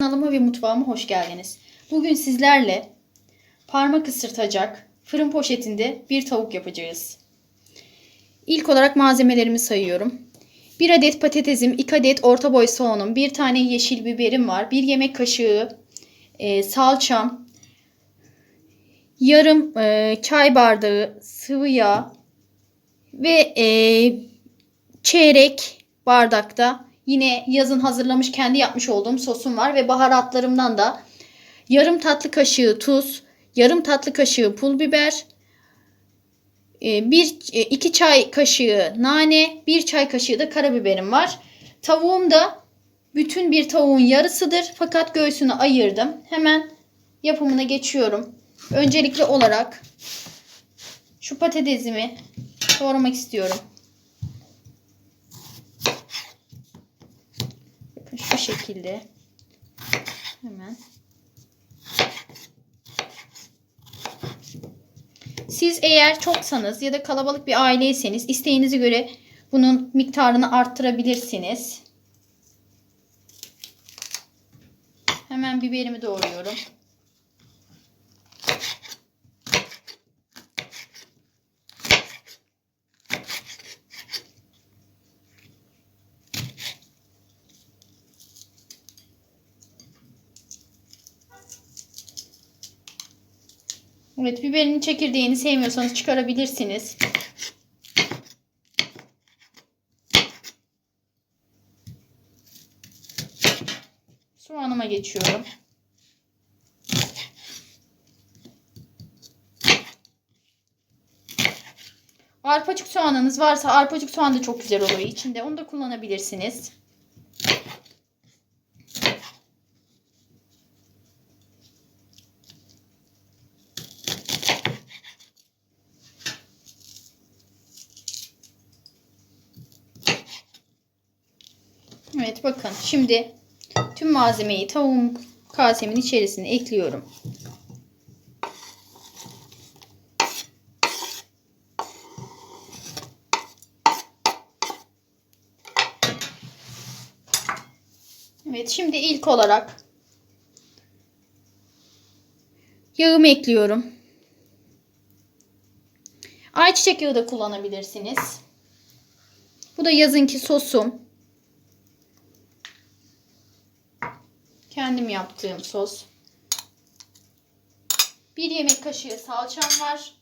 Kanalıma ve mutfağıma hoş geldiniz. Bugün sizlerle parmak ısırtacak fırın poşetinde bir tavuk yapacağız. İlk olarak malzemelerimi sayıyorum. 1 adet patatesim, 2 adet orta boy soğanım, 1 tane yeşil biberim var, 1 yemek kaşığı e, salçam, yarım e, çay bardağı sıvı yağ ve e, çeyrek bardakta yine yazın hazırlamış kendi yapmış olduğum sosum var ve baharatlarımdan da yarım tatlı kaşığı tuz, yarım tatlı kaşığı pul biber, e, bir e, iki çay kaşığı nane, bir çay kaşığı da karabiberim var. Tavuğum da bütün bir tavuğun yarısıdır fakat göğsünü ayırdım. Hemen yapımına geçiyorum. Öncelikli olarak şu patatesimi doğramak istiyorum. Bakın şu şekilde. Hemen. Siz eğer çoksanız ya da kalabalık bir aileyseniz isteğinize göre bunun miktarını arttırabilirsiniz. Hemen biberimi doğruyorum. Evet biberinin çekirdeğini sevmiyorsanız çıkarabilirsiniz. Soğanıma geçiyorum. Arpacık soğanınız varsa arpacık soğan da çok güzel oluyor içinde. Onu da kullanabilirsiniz. Evet bakın şimdi tüm malzemeyi tavuğum kasemin içerisine ekliyorum. Evet şimdi ilk olarak yağımı ekliyorum. Ayçiçek yağı da kullanabilirsiniz. Bu da yazınki sosum. Kendim yaptığım sos. Bir yemek kaşığı salçam var.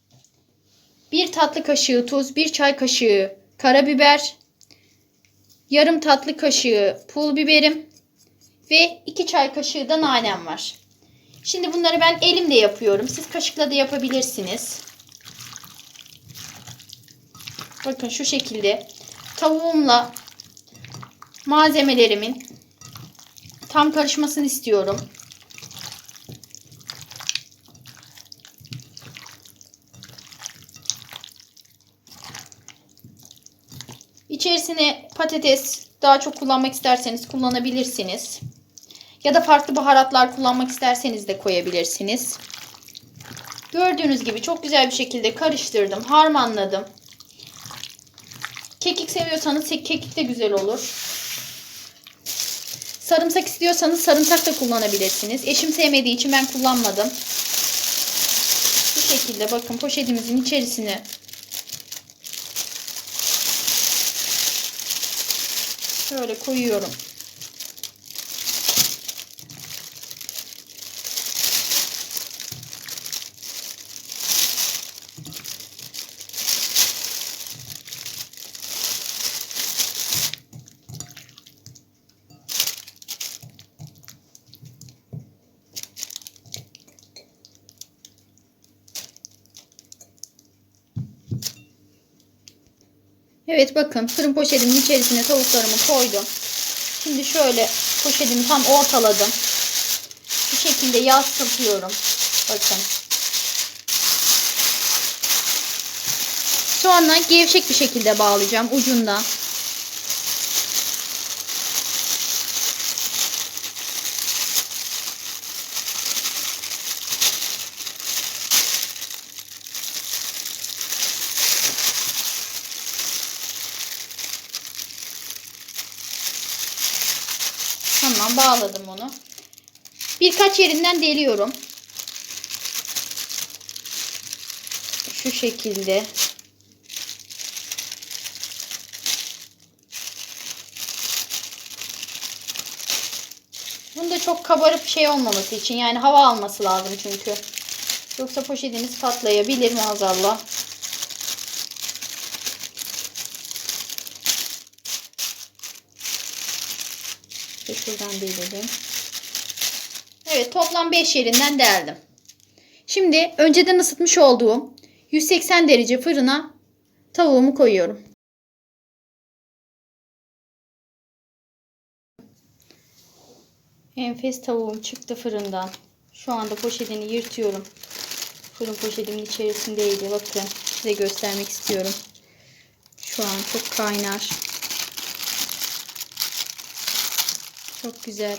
Bir tatlı kaşığı tuz, bir çay kaşığı karabiber, yarım tatlı kaşığı pul biberim ve iki çay kaşığı da nanem var. Şimdi bunları ben elimle yapıyorum. Siz kaşıkla da yapabilirsiniz. Bakın şu şekilde tavuğumla malzemelerimin tam karışmasını istiyorum. İçerisine patates daha çok kullanmak isterseniz kullanabilirsiniz. Ya da farklı baharatlar kullanmak isterseniz de koyabilirsiniz. Gördüğünüz gibi çok güzel bir şekilde karıştırdım, harmanladım. Kekik seviyorsanız kekik de güzel olur. Sarımsak istiyorsanız sarımsak da kullanabilirsiniz. Eşim sevmediği için ben kullanmadım. Bu şekilde bakın poşetimizin içerisine şöyle koyuyorum. Evet bakın fırın poşetimin içerisine tavuklarımı koydum. Şimdi şöyle poşetimi tam ortaladım. Bu şekilde yağ sıkıyorum. Bakın. Sonra gevşek bir şekilde bağlayacağım ucundan. Tamam bağladım onu. Birkaç yerinden deliyorum. Şu şekilde. Bunda çok kabarıp şey olmaması için yani hava alması lazım çünkü. Yoksa poşetiniz patlayabilir maazallah. Ve Şuradan delelim. Evet toplam 5 yerinden deldim. Şimdi önceden ısıtmış olduğum 180 derece fırına tavuğumu koyuyorum. Enfes tavuğum çıktı fırından. Şu anda poşetini yırtıyorum. Fırın poşetimin içerisindeydi. Bakın size göstermek istiyorum. Şu an çok kaynar. Çok güzel.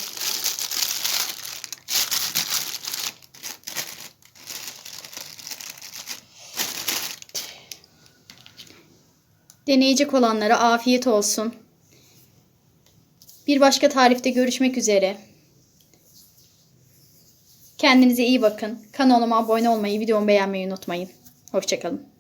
Deneyecek olanlara afiyet olsun. Bir başka tarifte görüşmek üzere. Kendinize iyi bakın. Kanalıma abone olmayı, videomu beğenmeyi unutmayın. Hoşçakalın.